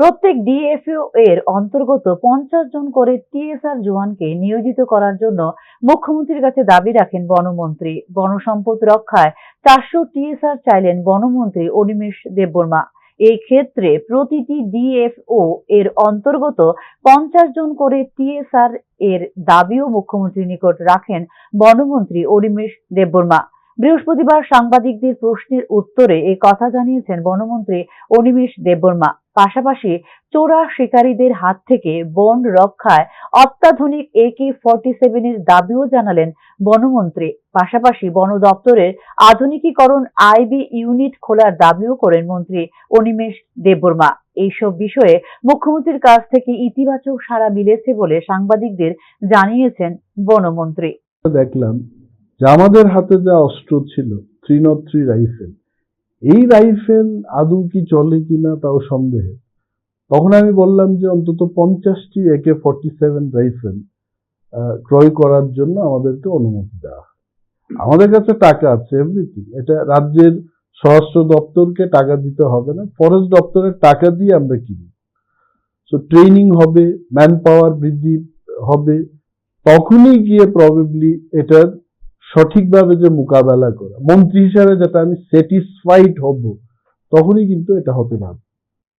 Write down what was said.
প্রত্যেক ডিএফও এর অন্তর্গত পঞ্চাশ জন করে টিএসআর জওয়ানকে নিয়োজিত করার জন্য মুখ্যমন্ত্রীর কাছে দাবি রাখেন বনমন্ত্রী। বনসম্পদ রক্ষায় চারশো টিএসআর চাইলেন বনমন্ত্রী অনিমেষ দেববর্মা। এই ক্ষেত্রে প্রতিটি ডিএফও এর অন্তর্গত পঞ্চাশ জন করে টিএসআর এর দাবিও মুখ্যমন্ত্রীর নিকট রাখেন বনমন্ত্রী অনিমেষ দেববর্মা। বৃহস্পতিবার সাংবাদিকদের প্রশ্নের উত্তরে এই কথা জানিয়েছেন বনমন্ত্রী অনিমেষ দেববর্মা। পাশাপাশি চোরা শিকারীদের হাত থেকে বন রক্ষায় অত্যাধুনিক একে ফর্টি সেভেনের দাবিও জানালেন বনমন্ত্রী। পাশাপাশি বন দপ্তরের আধুনিকীকরণ আইবি ইউনিট খোলার দাবিও করেন মন্ত্রী অনিমেষ দেববর্মা। এইসব বিষয়ে মুখ্যমন্ত্রীর কাছ থেকে ইতিবাচক সাড়া মিলেছে বলে সাংবাদিকদের জানিয়েছেন বনমন্ত্রী। দেখলাম যে আমাদের হাতে যা অস্ত্র ছিল থ্রি নট থ্রি রাইফেল, এই রাইফেল আদৌ কি চলে কিনা তাও সন্দেহ। তখন আমি বললাম যে অন্তত পঞ্চাশটি একে ফর্টি সেভেন রাইফেল ক্রয় করার জন্য আমাদেরকে অনুমতি দেওয়া আমাদের কাছে টাকা আছে এভরিথিং এটা রাজ্যের স্বরাষ্ট্র দপ্তরকে টাকা দিতে হবে না, ফরেস্ট দপ্তরের টাকা দিয়ে আমরা কিনি। সো ট্রেনিং হবে ম্যান পাওয়ার বৃদ্ধি হবে, তখনই গিয়ে প্রবেবলি এটার সঠিকভাবে যে মোকাবেলা করা, মন্ত্রী হিসাবে যাতে আমি স্যাটিসফাইড হব, তখনই কিন্তু এটা হতে পারবে